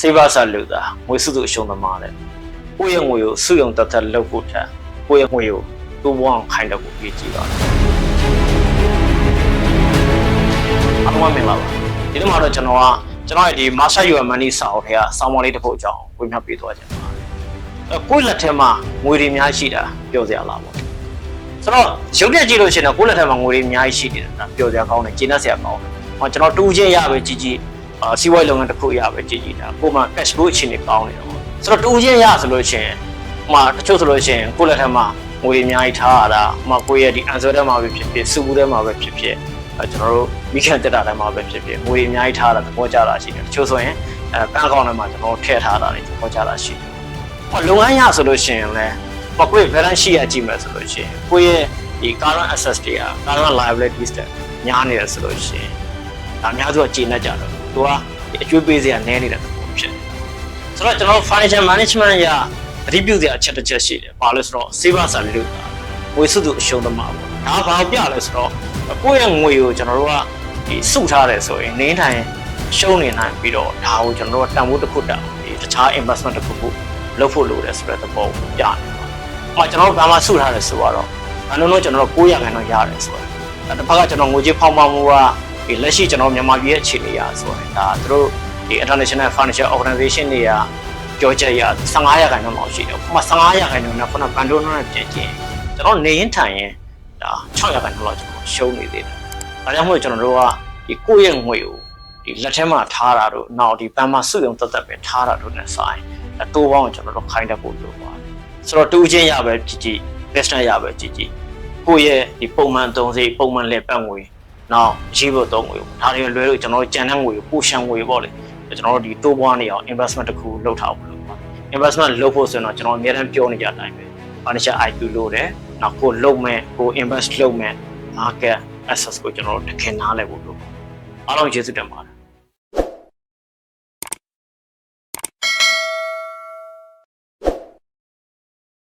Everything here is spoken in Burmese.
စေဘာစာလူတာငွေစုစုအရှုံးသမားတဲ့ကိုယ့်ရဲ့ငွေကိုစုယုံတက်တက်လုပ်ဖို့ထက်ကိုယ့်ရဲ့ငွေကိုတိုးပွားအောင်ခိုင်းတဲ့ကိုပြည့်ကြည့်ပါအားလုံးမင်္ဂလာပါဒီနေ့မှာတော့ကျွန်တော်ကကျွန်တော်ရဲ့ဒီ Master Your Money စာအုပ်ထဲကစောင်းမော်လေးတစ်ပုဒ်အကြောင်းဝေမျှပေးသွားခြင်းပါအဲကိုယ့်လက်ထဲမှာငွေတွေအများကြီးရှိတာပြောစရာလားပေါ့ဆိုတော့ရုပ်ပြကြည့်လို့ရှိရင်တော့ကိုယ့်လက်ထဲမှာငွေတွေအများကြီးရှိနေတာပြောစရာကောင်းတယ်ကျေနပ်စရာကောင်းတယ်ဟောကျွန်တော်တူးချင်းရပဲကြည့်ကြည့် အာစီးပွားရေးလုပ်ငန်းတစ်ခုရပဲကြည့်ကြည့်တာကိုမှ cash flow အခြေအနေကောင်းနေတော့ဆိုတော့တူချင်းရဆိုလို့ရှိရင်ဟိုမှာတချို့ဆိုလို့ရှိရင်ကိုယ့်လက်ထက်မှာငွေအများကြီးထားရတာဟိုမှာကိုယ့်ရဲ့ဒီ answer ထဲမှာပဲဖြစ်ဖြစ်စုဘူးထဲမှာပဲဖြစ်ဖြစ်အဲကျွန်တော်တို့မိခင်တက်တာထဲမှာပဲဖြစ်ဖြစ်ငွေအများကြီးထားတာသဘောကျတာရှိတယ်တချို့ဆိုရင်အဲဘဏ်အကောင့်ထဲမှာကျွန်တော်ထည့်ထားတာတွေသဘောကျတာရှိတယ်ဟောလုပ်ငန်းရဆိုလို့ရှိရင်လည်းဟောကိုယ့်ရဲ့ balance sheet ရကြည့်မယ်ဆိုလို့ရှိရင်ကိုယ့်ရဲ့ဒီ current assets တွေက current liabilities တွေညားနေတယ်ဆိုလို့ရှိရင် ဒါအများစုကကျေနပ်ကြတော့သူကအကျွေးပေးစရာနည်းနေတဲ့သဘောဖြစ်တယ်ဆိုတော့ကျွန်တော် financial management ရအတိပြုစရာအချက်တစ်ချက်ရှိတယ်ဘာလို့ဆိုတော့ saver စာလူတာငွေစုသူအရှုံးသမားပေါ့ဒါဘာပြလဲဆိုတော့ကိုယ့်ရဲ့ငွေကိုကျွန်တော်တို့ကဒီစုထားတယ်ဆိုရင်နင်းထိုင်ရှုံးနေနိုင်ပြီးတော့ဒါကိုကျွန်တော်တို့ကတန်ဖိုးတစ်ခုတောင်ဒီတခြား investment တစ်ခုခုလုပ်ဖို့လိုတယ်ဆိုတဲ့သဘောကိုပြတယ်။ဟောကျွန်တော်တို့ဘာမှစုထားတယ်ဆိုတော့အလုံးလုံးကျွန်တော်တို့900ခန်းတော့ရတယ်ဆိုတော့တစ်ဖက်ကကျွန်တော်ငွေကြေးဖောင်းမှမှုက ဒီလက်ရှိကျွန်တော်မြန်မာပြည်ရဲ့အခြေအနေရဆိုရင်ဒါသူတို့ဒီ international financial organization တွေကပြောချက်ရ15ရာခိုင်နှုန်းလောက်ရှိတယ်။ဥပမာ15ရာခိုင်နှုန်းနဲ့ခုနဘန်ဒိုနှုန်းနဲ့ပြင်ကျင်ကျွန်တော်နေရင်ထိုင်ရင်ဒါ6ရာခိုင်နှုန်းလောက်ကျွန်တော်ရှုံးနေသေးတယ်။ဒါကြောင့်မို့ကျွန်တော်တို့ကဒီကိုယ့်ရဲ့ငွေကိုဒီလက်ထဲမှာထားတာတို့နောက်ဒီဘန်မှာစုရုံတက်တက်ပဲထားတာတို့နဲ့ဆိုင်အတိုးပေါင်းကိုကျွန်တော်တို့ခိုင်းတတ်ဖို့လိုပါတယ်။ဆိုတော့တူးချင်းရပဲကြည့်ကြည့် business ရပဲကြည့်ကြည့်ကိုယ့်ရဲ့ဒီပုံမှန်သုံးစိပုံမှန်လက်ပတ်ငွေ နောက်ရေးဖို့သုံးငွေဒါတွေလွဲလို့ကျွန်တော်တို့ကြံတဲ့ငွေကိုပိုရှံငွေပေါ့လေကျွန်တော်တို့ဒီတိုးပွားနေအောင် investment တစ်ခုလုပ်ထားဖို့လိုပါတယ် investment လုပ်ဖို့ဆိုရင်တော့ကျွန်တော်အများအားပြောနေကြတဲ့အတိုင်းပဲ financial IQ လို့တယ်နောက်ကိုလုပ်မဲ့ကို invest လုပ်မဲ့ market access ကိုကျွန်တော်တို့တခင်နားလည်ဖို့လိုပါတယ်အားလုံးကျေးဇူးတင်ပါတယ်